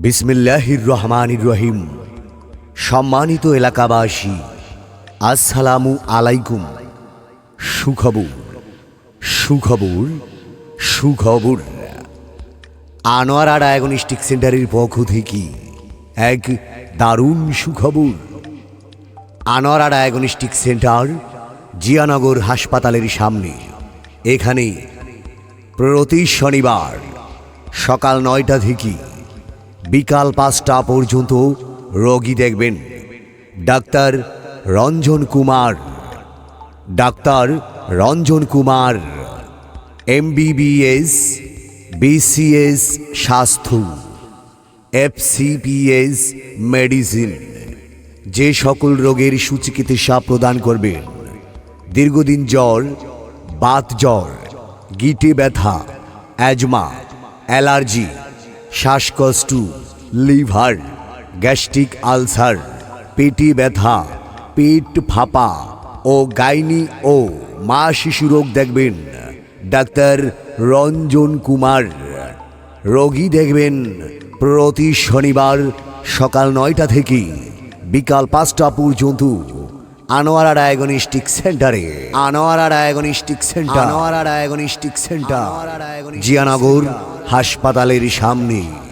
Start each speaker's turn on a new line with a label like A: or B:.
A: বিসমিল্লাহির রহমানির রহিম। সম্মানিত এলাকাবাসী, আসসালামু আলাইকুম। সুখবর সুখবর সুখবর। আনোয়ারা ডায়াগনস্টিক সেন্টারের পক্ষ থেকে এক দারুণ সুখবর। আনোয়ারা ডায়াগনস্টিক সেন্টার জিয়ানগর হাসপাতালের সামনে। এখানে প্রতি শনিবার সকাল নয়টা থেকে বিকাল পাঁচটা পর্যন্ত রোগী দেখবেন। Doctor Ranjan Kumar. Doctor Ranjan Kumar, MBBS, BCS, স্বাস্থ্য, এফসিপিএস, মেডিসিন, যে সকল রোগের সুচিকিৎসা প্রদান করবেন দীর্ঘদিন জ্বর, বাত জ্বর, গিটে ব্যথা, অ্যাজমা, অ্যালার্জি শ্বাসকষ্ট লিভার গ্যাস্ট্রিক আলসার পেটে ব্যথা পেট ফাঁপা ও গাইনি ও মা শিশু রোগ দেখবেন। ডাক্তার রঞ্জন কুমার। রোগী দেখবেন প্রতি শনিবার সকাল নয়টা থেকে বিকাল পাঁচটা পর্যন্ত আনোয়ারা ডায়াগনস্টিক সেন্টারে। Anwara diagnostic centre. Anwara diagnostic centre. Zianagar হাসপাতালের সামনে